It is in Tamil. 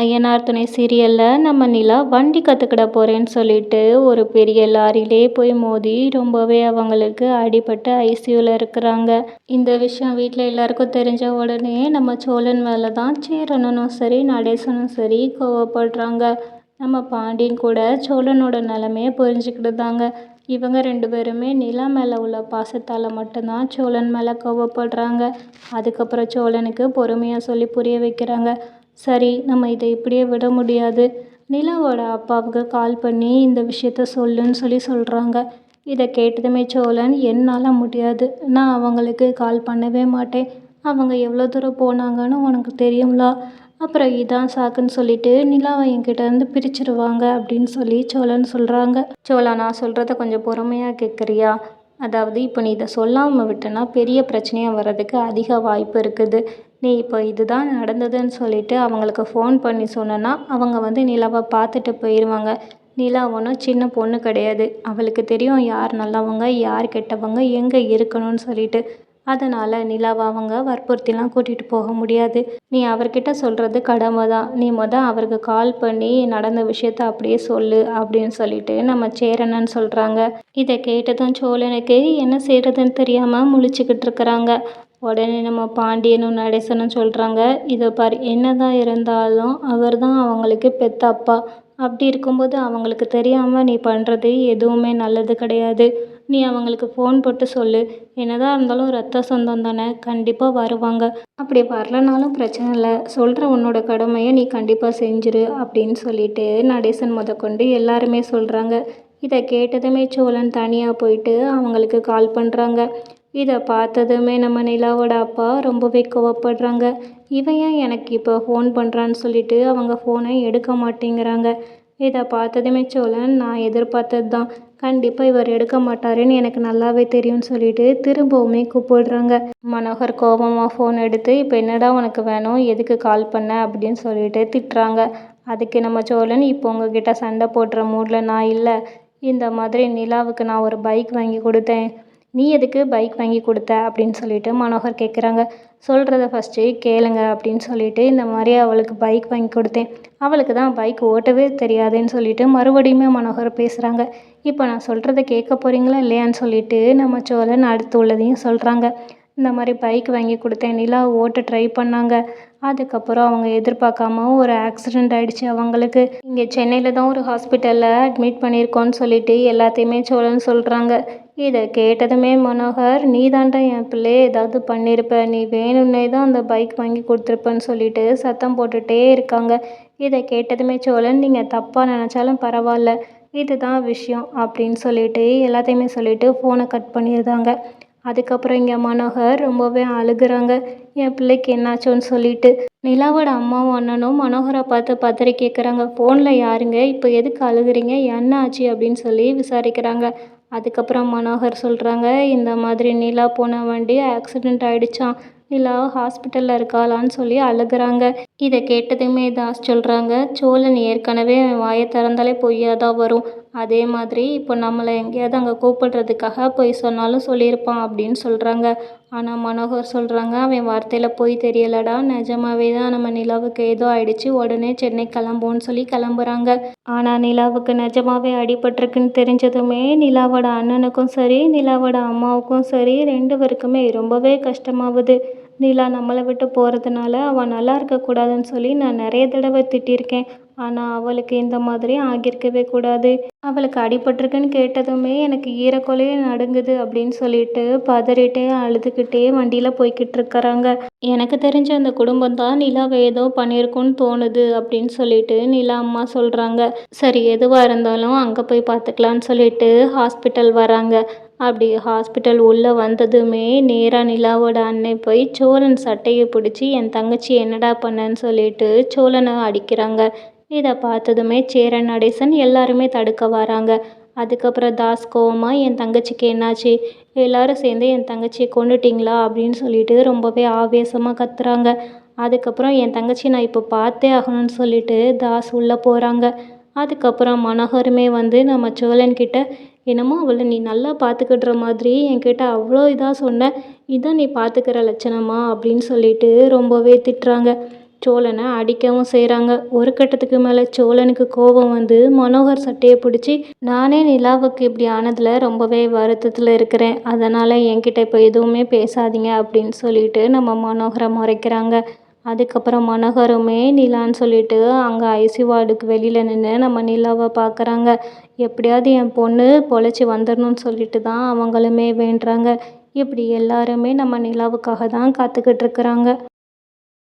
ஐயனார் துணை சீரியலில் நம்ம நிலா வண்டி கற்றுக்கிட போகிறேன்னு சொல்லிட்டு ஒரு பெரிய லாரிலே போய் மோதி ரொம்பவே அவங்களுக்கு அடிபட்டு ஐசியூவில் இருக்கிறாங்க. இந்த விஷயம் வீட்டில் எல்லாருக்கும் தெரிஞ்ச உடனே நம்ம சோழன் மேலே தான் சேரனும் சரி நடேசனும் சரி கோவப்படுறாங்க. நம்ம பாண்டியன் கூட சோழனோட நிலமையை புரிஞ்சுக்கிட்டுதாங்க. இவங்க ரெண்டு பேருமே நிலா மேலே உள்ள பாசத்தால் மட்டும்தான் சோழன் மேலே கோவப்படுறாங்க. அதுக்கப்புறம் சோழனுக்கு பொறுமையாக சொல்லி புரிய வைக்கிறாங்க. சரி நம்ம இதை இப்படியே விட முடியாது. நிலாவோட அப்பாவுக்கு கால் பண்ணி இந்த விஷயத்த சொல்லுன்னு சொல்லி சொல்கிறாங்க இதை கேட்டதுமே சோழன் என்னால் முடியாது. நான் அவங்களுக்கு கால் பண்ணவே மாட்டேன். அவங்க எவ்வளோ தூரம் போனாங்கன்னு உனக்கு தெரியும்லா? அப்புறம் இதான் சாக்குன்னு சொல்லிட்டு நிலாவை என்கிட்டேருந்து பிரிச்சிருவாங்க அப்படின்னு சொல்லி சோழன் சொல்கிறாங்க சோழா நான் சொல்கிறத கொஞ்சம் பொறுமையாக கேட்குறியா அதாவது இப்போ நீ இதை சொல்லாமல் விட்டனா பெரிய பிரச்சனையாக வர்றதுக்கு அதிக வாய்ப்பு இருக்குது. நீ இப்போ இதுதான் நடந்ததுன்னு சொல்லிட்டு அவங்களுக்கு ஃபோன் பண்ணி சொன்னேன்னா அவங்க வந்து நிலாவை பார்த்துட்டு போயிடுவாங்க நிலா ஒன்றும் சின்ன பொண்ணு கிடையாது. அவளுக்கு தெரியும் யார் நல்லவங்க யார் கெட்டவங்க எங்கே இருக்கணும்னு சொல்லிட்டு. அதனால் நிலாவை அவங்க வற்புறுத்திலாம் கூட்டிகிட்டு போக முடியாது. நீ அவர்கிட்ட சொல்கிறது கடமை தான். நீ மொதல் அவருக்கு கால் பண்ணி நடந்த விஷயத்த அப்படியே சொல்லு அப்படின்னு சொல்லிட்டு நம்ம சேரனன்னு சொல்கிறாங்க இதை கேட்டதும் சோழனுக்கு என்ன செய்கிறதுன்னு தெரியாமல் முழிச்சுக்கிட்டு இருக்கிறாங்க. உடனே நம்ம பாண்டியனும் நடேசனும் சொல்கிறாங்க இதை பார் என்னதான் இருந்தாலும் அவர் தான் அவங்களுக்கு பெத்த அப்பா. அப்படி இருக்கும்போது அவங்களுக்கு தெரியாமல் நீ பண்ணுறது எதுவுமே நல்லது கிடையாது. நீ அவங்களுக்கு ஃபோன் போட்டு சொல்லு. என்னதான் இருந்தாலும் ரத்த சொந்தம் தானே கண்டிப்பாக வருவாங்க. அப்படி வரலனாலும் பிரச்சனை இல்லை. சொல்கிற உன்னோட கடமையை நீ கண்டிப்பாக செஞ்சிரு அப்படின்னு சொல்லிட்டு நடேசன் முதற்கொண்டு எல்லாருமே சொல்கிறாங்க இதை கேட்டதுமே சோழன் தனியாக போயிட்டு அவங்களுக்கு கால் பண்ணுறாங்க இதை பார்த்ததுமே நம்ம நிலாவோட அப்பா ரொம்பவே கோவப்படுறாங்க. இவன் ஏன் எனக்கு இப்போ ஃபோன் பண்ணுறான்னு சொல்லிட்டு அவங்க ஃபோனை எடுக்க மாட்டேங்கிறாங்க. இதை பார்த்ததுமே சோழன் நான் எதிர்பார்த்தது தான். கண்டிப்பாக இவர் எடுக்க மாட்டாருன்னு எனக்கு நல்லாவே தெரியும்னு சொல்லிட்டு திரும்பவுமே கூப்பிடுறாங்க. மனோகர் கோபமாக ஃபோன் எடுத்து இப்போ என்னடா உனக்கு வேணும்? எதுக்கு கால் பண்ண? அப்படின்னு சொல்லிட்டு திட்டுறாங்க. அதுக்கு நம்ம சோழன் இப்போ உங்ககிட்ட சண்டை போடுற மூடில் நான் இல்லை. இந்த மாதிரி நிலாவுக்கு நான் ஒரு பைக் வாங்கி கொடுத்தேன். நீ எதுக்கு பைக் வாங்கி கொடுத்த? அப்படின்னு சொல்லிட்டு மனோகர் கேட்குறாங்க சொல்கிறத ஃபஸ்ட்டு கேளுங்க அப்படின்னு சொல்லிட்டு இந்த மாதிரி அவளுக்கு பைக் வாங்கி கொடுத்தேன். அவளுக்கு தான் பைக் ஓட்டவே தெரியாதுன்னு சொல்லிட்டு மறுபடியுமே மனோகர் பேசுகிறாங்க இப்போ நான் சொல்கிறத கேட்க போகிறீங்களா இல்லையான்னு சொல்லிட்டு நம்ம சோழன் அடுத்து உள்ளதையும் சொல்கிறாங்க இந்த மாதிரி பைக் வாங்கி கொடுத்தேன். நிலா ஓட்ட ட்ரை பண்ணாங்க. அதுக்கப்புறம் அவங்க எதிர்பார்க்காம ஒரு ஆக்சிடெண்ட் ஆகிடுச்சு அவங்களுக்கு. இங்கே சென்னையில் தான் ஒரு ஹாஸ்பிட்டலில் அட்மிட் பண்ணியிருக்கோன்னு சொல்லிட்டு எல்லாத்தையுமே சோழன் சொல்கிறாங்க இதை கேட்டதுமே மனோகர் நீ தாண்டா என் பிள்ளையை ஏதாவது பண்ணியிருப்ப நீ வேணும்னே தான் அந்த பைக் வாங்கி கொடுத்துருப்பேன்னு சொல்லிட்டு சத்தம் போட்டுகிட்டே இருக்காங்க. இதை கேட்டதுமே சோழன் நீங்கள் தப்பாக நினச்சாலும் பரவாயில்ல. இதுதான் விஷயம் அப்படின்னு சொல்லிட்டு எல்லாத்தையுமே சொல்லிவிட்டு ஃபோனை கட் பண்ணிடுறாங்க. அதுக்கப்புறம் இங்கே மனோகர் ரொம்பவே அழுகுறாங்க. என் பிள்ளைக்கு என்னாச்சோன்னு சொல்லிட்டு நிலாவோட அம்மாவும் அண்ணனும் மனோகரை பார்த்து பத்திரி கேட்குறாங்க ஃபோனில் யாருங்க? இப்போ எதுக்கு அழுகுறீங்க? என்ன ஆச்சு? அப்படின்னு சொல்லி விசாரிக்கிறாங்க. அதுக்கப்புறம் மனோகர் சொல்கிறாங்க இந்த மாதிரி நிலா போன வண்டி ஆக்சிடெண்ட் ஆகிடுச்சான் நிலா ஹாஸ்பிட்டலில் இருக்காளான்னு சொல்லி அழுகுறாங்க. இதை கேட்டதுமே தாஸ் சொல்கிறாங்க சோழன் ஏற்கனவே வாயை திறந்தாலே பொய்யாக தான் வரும். அதே மாதிரி இப்போ நம்மளை எங்கேயாவது அங்கே கூப்பிடுறதுக்காக பொய் சொன்னாலும் சொல்லியிருப்பான் அப்படின்னு சொல்கிறாங்க. ஆனால் மனோகர் சொல்கிறாங்க அவன் வார்த்தையில் பொய் தெரியலடா. நிஜமாவே தான் நம்ம நிலாவுக்கு ஏதோ ஆயிடுச்சு. உடனே சென்னை கிளம்புவோன்னு சொல்லி கிளம்புறாங்க. ஆனால் நிலாவுக்கு நிஜமாவே அடிபட்டிருக்குன்னு தெரிஞ்சதுமே நிலாவோட அண்ணனுக்கும் சரி நிலாவோட அம்மாவுக்கும் சரி ரெண்டு பேருக்குமே ரொம்பவே கஷ்டமாகுது. நிலா நம்மளை விட்டு போகிறதுனால அவன் நல்லா இருக்கக்கூடாதுன்னு சொல்லி நான் நிறைய தடவை திட்டியிருக்கேன். ஆனால் அவளுக்கு இந்த மாதிரி ஆகியிருக்கவே கூடாது. அவளுக்கு அடிபட்டிருக்குன்னு கேட்டதுமே எனக்கு ஈரக்கொலையே நடுங்குது அப்படின்னு சொல்லிட்டு பதறிட்டே அழுதுகிட்டே வண்டியில் போய்கிட்டு இருக்கிறாங்க. எனக்கு தெரிஞ்ச அந்த குடும்பம் தான் நிலாவை ஏதோ பண்ணியிருக்குன்னு தோணுது அப்படின்னு சொல்லிட்டு நிலா அம்மா சொல்கிறாங்க சரி எதுவாக இருந்தாலும் அங்கே போய் பார்த்துக்கலான்னு சொல்லிட்டு ஹாஸ்பிட்டல் வராங்க. அப்படி ஹாஸ்பிட்டல் உள்ளே வந்ததுமே நேராக நிலாவோட அண்ணன் போய் சோழன் சட்டையை பிடிச்சி என் தங்கச்சி என்னடா பண்ணன்னு சொல்லிட்டு சோழனை அடிக்கிறாங்க. இதை பார்த்ததுமே சேரன் நடேசன் எல்லாருமே தடுக்க வராங்க. அதுக்கப்புறம் தாஸ் கோவமாக என் தங்கச்சிக்கு என்னாச்சு? எல்லாரும் சேர்ந்து என் தங்கச்சியை கொண்டுட்டிங்களா அப்படின்னு சொல்லிட்டு ரொம்பவே ஆவேசமாக கத்துறாங்க. அதுக்கப்புறம் என் தங்கச்சி நான் இப்போ பார்த்தே ஆகணும்னு சொல்லிட்டு தாஸ் உள்ளே போகிறாங்க அதுக்கப்புறம் மனோகருமே வந்து நம்ம சோழன்கிட்ட என்னமோ அவளை நீ நல்லா பார்த்துக்கிடுற மாதிரி என்கிட்ட அவ்வளோ இதாக சொன்ன. இதான் நீ பார்த்துக்கிற லட்சணமா? அப்படின்னு சொல்லிட்டு ரொம்பவே திட்டுறாங்க. சோழனை அடிக்கவும் செய்கிறாங்க ஒரு கட்டத்துக்கு மேலே சோழனுக்கு கோபம் வந்து மனோகர் சட்டையை பிடிச்சி நானே நிலாவுக்கு இப்படி ஆனதில் ரொம்பவே வருத்தத்தில் இருக்கிறேன். அதனால் என்கிட்ட இப்போ எதுவுமே பேசாதீங்க அப்படின்னு சொல்லிட்டு நம்ம மனோகரை முறைக்கிறாங்க. அதுக்கப்புறம் மனோகருமே நிலான்னு சொல்லிட்டு அங்கே ஐசி வார்டுக்கு வெளியில் நின்று நம்ம நிலாவை பார்க்குறாங்க எப்படியாவது என் பொண்ணு பொழைச்சி வந்துடணும்னு சொல்லிட்டு தான் அவங்களுமே வேண்டுறாங்க. இப்படி எல்லாருமே நம்ம நிலாவுக்காக தான் காத்துக்கிட்டு இருக்கிறாங்க.